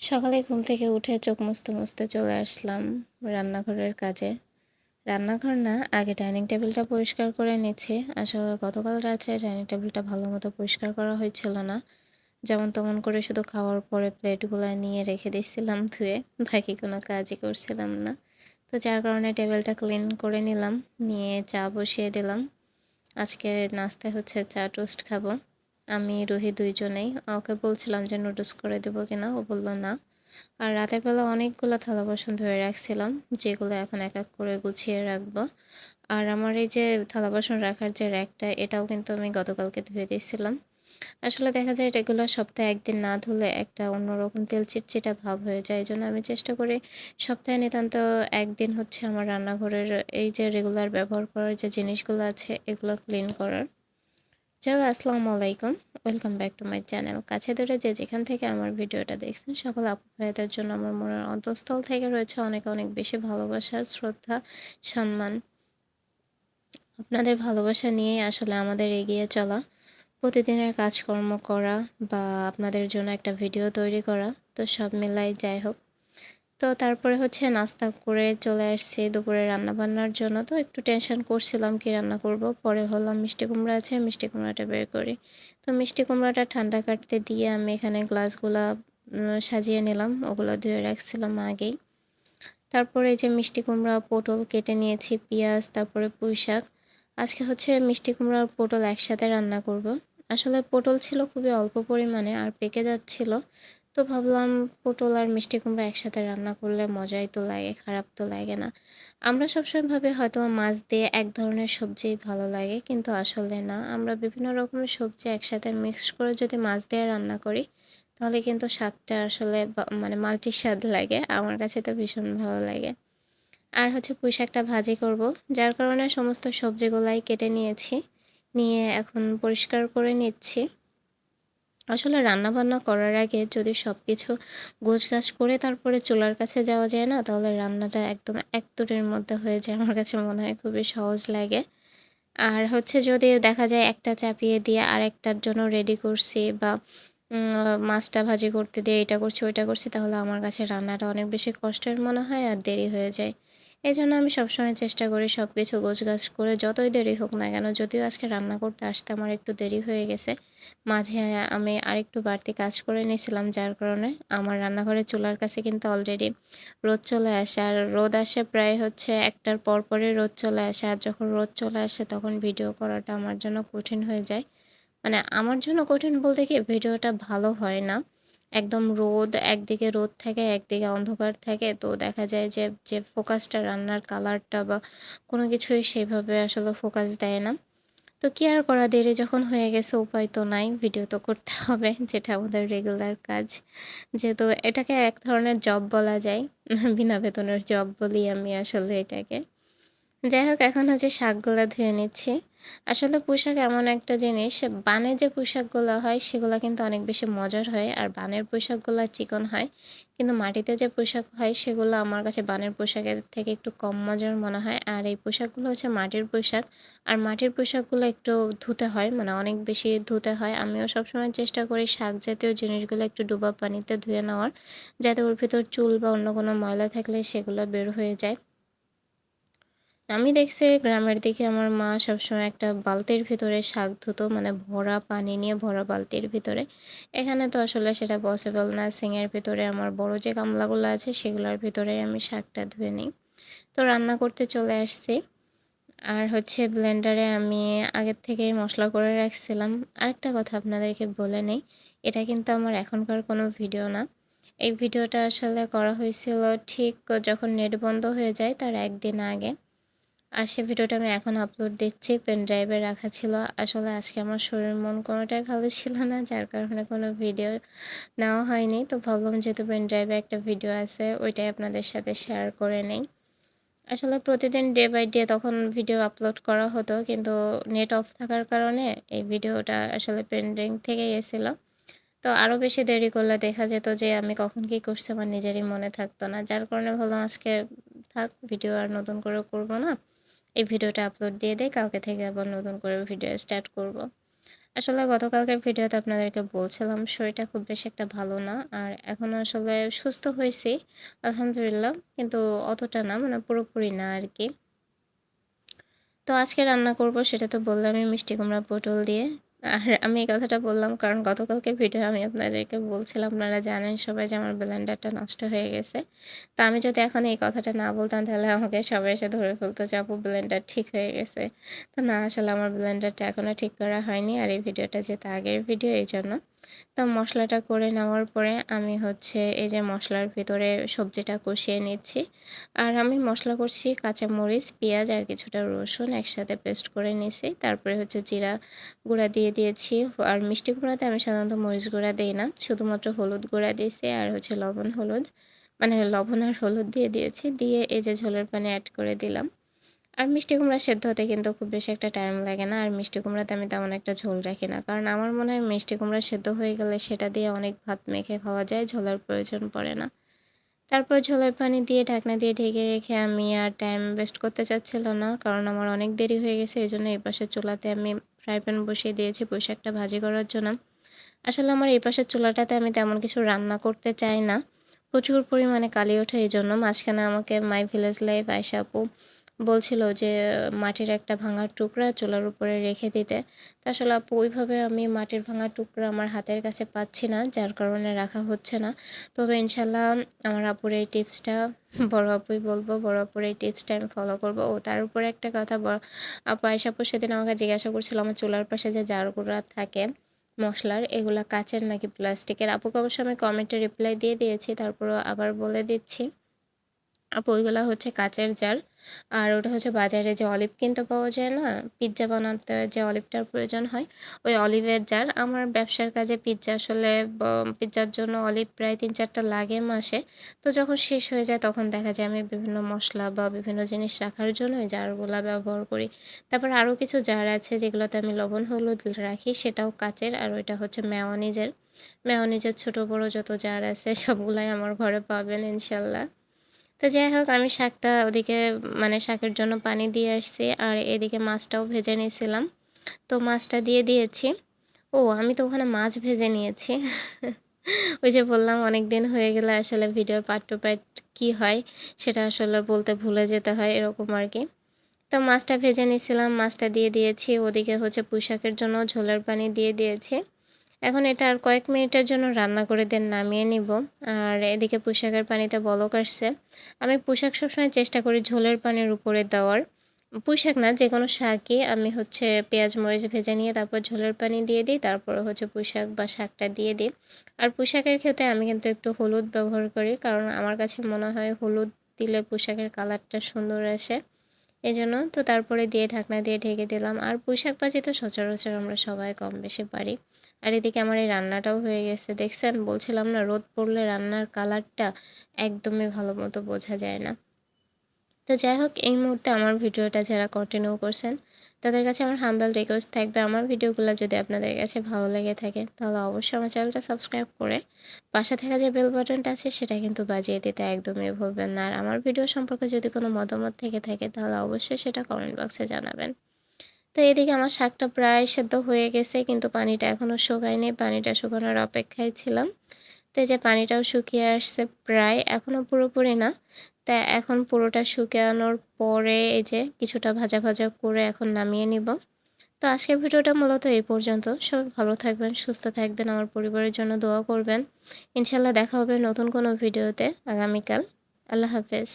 সকালে ঘুম থেকে উঠে চোখ মুছতে মুছতে চলে আসলাম রান্নাঘরের কাজে। রান্নাঘর না, আগে ডাইনিং টেবিলটা পরিষ্কার করে নিচ্ছি আসলে গতকাল রাতে ডাইনিং টেবিলটা ভালো মতো পরিষ্কার করা হয়েছিল না। যেমন তেমন করে শুধু খাওয়ার পরে প্লেটগুলো নিয়ে রেখে দিচ্ছিলাম ধুয়ে, বাকি কোনো কাজই করছিলাম না। তো যার কারণে টেবিলটা ক্লিন করে নিলাম, নিয়ে চা বসিয়ে দিলাম। আজকে নাস্তায় হচ্ছে চা টোস্ট খাব। আমি রুহি দুইজনেই। ওকে বলছিলাম যে নুডলস করে দেবো কিনা, ও বলল না। আর রাতের বেলা অনেকগুলো থালা বাসন ধরে রাখছিলাম, যেগুলো এখন এক এক করে গুছিয়ে রাখব। আর আমার এই যে থালা বাসন রাখার যে র্যাকটা, এটাও কিন্তু আমি গতকালকে ধুয়ে দিয়েছিলাম। আসলে দেখা যায় এগুলো সপ্তাহে একদিন না ধুলে একটা অন্যরকম তেল চিটচিটা ভাব হয়ে যায়। এই জন্য আমি চেষ্টা করি সপ্তাহে নিতান্ত একদিন হচ্ছে আমার রান্নাঘরের এই যে রেগুলার ব্যবহার করার যে জিনিসগুলো আছে, এগুলো ক্লিন করার। যাই আসসালামু আলাইকুম। Welcome back to my channel কাছে ধরে যে যেখান থেকে আমার ভিডিওটা দেখছেন, সকল আপু ভাইদের জন্য আমার মনের অন্তঃস্থল থেকে রয়েছে অনেক অনেক বেশি ভালোবাসা, শ্রদ্ধা, সম্মান। আপনাদের ভালোবাসা নিয়েই আসলে আমাদের এগিয়ে চলা, প্রতিদিনের কাজকর্ম করা বা আপনাদের জন্য একটা ভিডিও তৈরি করা। তো সব মিলাই যাই হোক তো তারপরে হচ্ছে নাস্তা করে চলে আসছি দুপুরে রান্না বান্নার জন্য। তো একটু টেনশন করছিলাম কি রান্না করব। পরে হলাম মিষ্টি কুমড়া আছে, মিষ্টি কুমড়াটা বের করি। তো মিষ্টি কুমড়াটা ঠান্ডা কাটতে দিয়ে আমি এখানে গ্লাসগুলা সাজিয়ে নিলাম। ওগুলো ধুয়ে রাখছিলাম আগেই। তারপরে যে মিষ্টি কুমড়া পটল কেটে নিয়েছি, পেঁয়াজ, তারপরে পুঁই শাক। আজকে হচ্ছে মিষ্টি কুমড়া পটল একসাথে রান্না করব। আসলে পটল ছিল খুবই অল্প পরিমাণে আর পেকে যাচ্ছিল। তো ভাবলাম পটল আর মিষ্টি কুমড়া একসাথে রান্না করলে মজাই তো লাগে, খারাপ তো লাগে না। আমরা সবসময় ভাবে হয়তো মাছ দিয়ে এক ধরনের সবজি ভালো লাগে, কিন্তু আসলে না। আমরা বিভিন্ন রকমের সবজি একসাথে মিক্সড করে যদি মাছ দিয়ে রান্না করি, তাহলে কিন্তু স্বাদটা আসলে মানে মাল্টি স্বাদ লাগে। আমার কাছে তো ভীষণ ভালো লাগে। আর হচ্ছে পুঁই শাকটা ভাজি করব, যার কারণে সমস্ত সবজিগুলাই কেটে নিয়েছি, নিয়ে এখন পরিষ্কার করে নিচ্ছি। আসলে রান্না বান্না করার আগে যদি সব কিছু গোছগাছ করে তারপরে চুলার কাছে যাওয়া যায় না, তাহলে রান্নাটা একদম এক মধ্যে হয়ে যায়। আমার কাছে মনে হয় খুবই সহজ লাগে। আর হচ্ছে যদি দেখা যায় একটা চাপিয়ে দিয়ে আরেকটার জন্য রেডি করছি বা মাছটা ভাজি করতে দিয়ে এটা করছি, ওইটা করছি, তাহলে আমার কাছে রান্নাটা অনেক বেশি কষ্টের মনে হয় আর দেরি হয়ে যায়। এই জন্য আমি সবসময় চেষ্টা করি সব কিছু গোছগাছ করে যতই দেরি হোক না কেন, যদিও আজকে রান্না করতে আসতে আমার একটু দেরি হয়ে গেছে। মাঝে আমি আরেকটু বাড়তি কাজ করে নিয়েছিলাম, যার কারণে আমার রান্নাঘরে চুলার কাছে কিন্তু অলরেডি রোদ চলে আসে। আর রোদ আসে প্রায় হচ্ছে একটার পর পরই রোদ চলে আসে, আর যখন রোদ চলে আসে তখন ভিডিও করাটা আমার জন্য কঠিন হয়ে যায়। মানে আমার জন্য কঠিন বলতে কি ভিডিওটা ভালো হয় না। একদম রোদ, একদিকে রোদ থাকে, একদিকে অন্ধকার থাকে। তো দেখা যায় যে যে ফোকাসটা রান্নার কালারটা বা কোনো কিছুই সেভাবে আসলে ফোকাস দেয় না। তো কি আর করা, দেরি যখন হয়ে গেছে, উপায় তো নাই ভিডিও তো করতে হবে, যেটা আমাদের রেগুলার কাজ। যেহেতু এটাকে এক ধরনের জব বলা যায়, বিনা বেতনের জব বলি আমি আসলে এটাকে যাই হোক, এখন হচ্ছে শাকগুলো ধুয়ে নিচ্ছি। আসলে পোশাক এমন একটা জিনিস, বানে যে পোশাকগুলো হয়, সেগুলো কিন্তু অনেক বেশি মজার হয় আর বানের পোশাকগুলো চিকন হয়। কিন্তু মাটিতে যে পোশাক হয়, সেগুলো আমার কাছে বানের পোশাকের থেকে একটু কম মজার মনে হয়। আর এই পোশাকগুলো হচ্ছে মাটির পোশাক। আর মাটির পোশাকগুলো একটু ধুতে হয় মানে অনেক বেশি ধুতে হয়। আমিও সবসময় চেষ্টা করি শাক জাতীয় জিনিসগুলো একটু ডুবা পানিতে ধুয়ে নেওয়ার, যাতে ওর ভিতর চুল বা অন্য কোনো ময়লা থাকলে সেগুলো বের হয়ে যায়। আমি দেখছি গ্রামের দিকে আমার মা সবসময় একটা বালতির ভিতরে শাক ধুতো মানে ভরা পানি নিয়ে ভরা বালতির ভিতরে। এখানে তো আসলে সেটা পসিবল না, সিংয়ের ভিতরে আমার বড় যে গামলাগুলো আছে সেগুলোর ভিতরে আমি শাকটা ধুয়ে নিই। তো রান্না করতে চলে আসছি। আর হচ্ছে ব্লেন্ডারে আমি আগের থেকেই মশলা করে রাখছিলাম। আরেকটা কথা আপনাদেরকে বলে নেই, এটা কিন্তু আমার এখনকার কোনো ভিডিও না। এই ভিডিওটা আসলে করা হয়েছিল ঠিক যখন নেট বন্ধ হয়ে যায় তার একদিন আগে। আর সে ভিডিওটা আমি এখন আপলোড দিচ্ছি পেন ড্রাইভে রাখা ছিল। আসলে আজকে আমার শরীর মন কোনোটাই ভালো ছিল না, যার কারণে কোনো ভিডিও নেওয়া হয়নি। তো ভাবলাম যেহেতু পেন ড্রাইভে একটা ভিডিও আছে, ওইটাই আপনাদের সাথে শেয়ার করে নেই। আসলে প্রতিদিন ডে বাই ডে তখন ভিডিও আপলোড করা হতো, কিন্তু নেট অফ থাকার কারণে এই ভিডিওটা আসলে পেন্ডিং থেকে গেছিল। তো আরও বেশি দেরি করলে দেখা যেত যে আমি কখন কী করছি, আমার নিজেরই মনে থাকতো না। যার কারণে ভাবলাম আজকে থাক ভিডিও আর নতুন করে করব না। এই ভিডিওটা আপলোড দিয়ে দেয় কালকে থেকে আবার নতুন করে ভিডিও স্টার্ট করব। আসলে গতকালকের ভিডিওতে আপনাদেরকে বলছিলাম, শরীরটা খুব বেশি একটা ভালো না, আর এখন আসলে সুস্থ হয়েছি, আলহামদুলিল্লাহ, কিন্তু অতটা না মানে পুরোপুরি না আর কি তো আজকে রান্না করব, সেটা তো বললামই, মিষ্টি কুমড়া পটল দিয়ে। আর আমি এই কথাটা বললাম কারণ গতকালকে ভিডিও আমি আপনাদেরকে বলছিলাম, আপনারা জানেন সবাই যে আমার ব্লেন্ডারটা নষ্ট হয়ে গেছে। তা আমি যদি এখন এই কথাটা না বলতাম, তাহলে আমাকে সবাই এসে ধরে ফেলতো যে, আপু, ব্লেন্ডার ঠিক হয়ে গেছে। তো না, আসলে আমার ব্লেন্ডারটা এখনও ঠিক করা হয়নি আর এই ভিডিওটা যেহেতু আগের ভিডিও, এই জন্য তো মশলাটা করে নেওয়ার পরে আমি হচ্ছে এই যে মশলার ভিতরে সবজিটা কষিয়ে নিচ্ছি। আর আমি মশলা করছি কাঁচা মরিচ পেঁয়াজ আর কিছুটা রসুন একসাথে পেস্ট করে নিয়েছি তারপরে হচ্ছে জিরা গুঁড়া দিয়ে দিয়েছি। আর মিষ্টি গুঁড়াতে আমি সাধারণত মরিচ গুঁড়া দিই না। শুধুমাত্র হলুদ গুঁড়া দিয়েছি আর হচ্ছে লবণ হলুদ। মানে লবণ আর হলুদ দিয়ে দিয়েছি। দিয়ে এই যে ঝোলের পানি অ্যাড করে দিলাম। আর মিষ্টি কুমড়া সেদ্ধ হতে কিন্তু খুব বেশি একটা টাইম লাগে না। আর মিষ্টি কুমড়াতে আমি তেমন একটা ঝোল রাখি না। কারণ আমার মনে হয় মিষ্টি কুমড়া সেদ্ধ হয়ে গেলে সেটা দিয়ে অনেক ভাত মেখে খাওয়া যায়, ঝোলের প্রয়োজন পড়ে না। তারপর ঝোলের পানি দিয়ে ঢাকনা দিয়ে ঢেকে রেখে আমি আর টাইম ওয়েস্ট করতে চাচ্ছিল না। কারণ আমার অনেক দেরি হয়ে গেছে, এই জন্য এই পাশের চুলাতে আমি ফ্রাই প্যান বসিয়ে দিয়েছি পোশাকটা ভাজি করার জন্য। আসলে আমার এই পাশের চুলাটাতে আমি তেমন কিছু রান্না করতে চাই না। প্রচুর পরিমাণে কালি ওঠে এই জন্য। মাঝখানে আমাকে মাই ভিলেজ লাইফ আয়সা আপু বলছিল যে, মাটির একটা ভাঙা টুকরা চুলার উপরে রেখে দিতে। তা আসলে আপু, ওইভাবে আমি মাটির ভাঙা টুকরা আমার হাতের কাছে পাচ্ছি না, যার কারণে রাখা হচ্ছে না। তবে ইনশাল্লাহ আমার আপুর এই টিপসটা, বড় আপুই বলব, বড় আপুর এই টিপসটা আমি ফলো করব। ও তার উপরে একটা কথা আপু আয়সাপুর সেদিন আমাকে জিজ্ঞাসা করছিল, আমার চুলার পাশে যে জারগুড়া থাকে, মশলার, এগুলা কাচের নাকি প্লাস্টিকের আপুকে অবশ্য আমি কমেন্টে রিপ্লাই দিয়ে দিয়েছি, তারপরও আবার বলে দিচ্ছি। আপু, ওইগুলো হচ্ছে কাচের জার। আর ওটা হচ্ছে বাজারে যে অলিভ কিনতে পাওয়া যায় না, পিৎজা বানাতে যে অলিভটার প্রয়োজন হয়, ওই অলিভের জার। আমার ব্যবসার কাজে পিৎজা আসলে পিৎজার জন্য অলিভ প্রায় তিন চারটা লাগে মাসে। তো যখন শেষ হয়ে যায় তখন দেখা যায় আমি বিভিন্ন মশলা বা বিভিন্ন জিনিস রাখার জন্য ওই জারগুলা ব্যবহার করি। তারপর আরও কিছু জার আছে যেগুলোতে আমি লবণ, হলুদ রাখি, সেটাও কাচের। আর ওইটা হচ্ছে মেয়নিজের মেয়নিজের ছোট বড় যত জার আছে, সবগুলাই আমার ঘরে পাবেন ইনশাল্লাহ। তো যাই হোক, আমি শাকটা ওদিকে মানে শাকের জন্য পানি দিয়ে আসছি আর এদিকে মাছটাও ভেজে নিয়েছিলাম। তো মাছটা দিয়ে দিয়েছি। ও, আমি তো ওখানে মাছ ভেজে নিয়েছি। ওই যে বললাম, অনেক দিন হয়ে গেলে আসলে ভিডিওর পার্ট টু পার্ট কী হয়, সেটা আসলে বলতে ভুলে যেতে হয়, এরকম আর কি। তো মাছটা ভেজে নিয়েছিলাম, মাছটা দিয়ে দিয়েছি। ওদিকে হচ্ছে পুঁশাকের জন্য ঝোলের পানি দিয়ে দিয়েছি। এখন এটা আর কয়েক মিনিটের জন্য রান্না করে দেন নামিয়ে নিব। আর এদিকে পোশাকের পানিতে বলক আসছে। আমি পোশাক সবসময় চেষ্টা করি ঝোলের পানির উপরে দেওয়ার। পুঁইশাক না যে কোনো শাকই আমি হচ্ছে পেঁয়াজ, মরিচ ভেজে নিয়ে তারপর ঝোলের পানি দিয়ে দিই, তারপরে হচ্ছে পুঁইশাক বা শাকটা দিয়ে দিই। আর পোশাকের ক্ষেত্রে আমি কিন্তু একটু হলুদ ব্যবহার করি, কারণ আমার কাছে মনে হয় হলুদ দিলে পোশাকের কালারটা সুন্দর আসে। এই জন্য তো তারপরে দিয়ে ঢাকনা দিয়ে ঢেকে দিলাম। আর পুঁইশাক ভাজি তো সচরাচর আমরা সবাই কম বেশি পারি। আর এদিকে আমার এই রান্নাটাও হয়ে গেছে। দেখছেন? বলছিলাম না, রোদ পড়লে রান্নার কালারটা একদমই ভালো মতো বোঝা যায় না। তো যাই হোক, এই মুহূর্তে আমার ভিডিওটা যারা কন্টিনিউ করছেন, তাদের কাছে আমার হাম্বেল রিকোয়েস্ট থাকবে, আমার ভিডিওগুলো যদি আপনাদের কাছে ভালো লেগে থাকে, তাহলে অবশ্যই আমার চ্যানেলটা সাবস্ক্রাইব করে পাশে থাকা যে বেল বাটনটা আছে, সেটা কিন্তু বাজিয়ে দিতে একদমই ভুলবেন না। আর আমার ভিডিও সম্পর্কে যদি কোনো মতামত থেকে থাকে, তাহলে অবশ্যই সেটা কমেন্ট বক্সে জানাবেন। তো এদিকে আমার শাকটা প্রায় সেদ্ধ হয়ে গেছে, কিন্তু পানিটা এখনও শুকায়নি। পানিটা শুকানোর অপেক্ষায় ছিলাম। তো যে পানিটাও শুকিয়ে আসছে প্রায় এখনও পুরোপুরি না। তা এখন পুরোটা শুকানোর পরে এই যে কিছুটা ভাজা ভাজা করে এখন নামিয়ে নিব। তো আজকের ভিডিওটা মূলত এই পর্যন্ত। সবাই ভালো থাকবেন, সুস্থ থাকবেন, আমার পরিবারের জন্য দোয়া করবেন। ইনশাল্লাহ দেখা হবে নতুন কোনো ভিডিওতে আগামীকাল। আল্লাহ হাফেজ।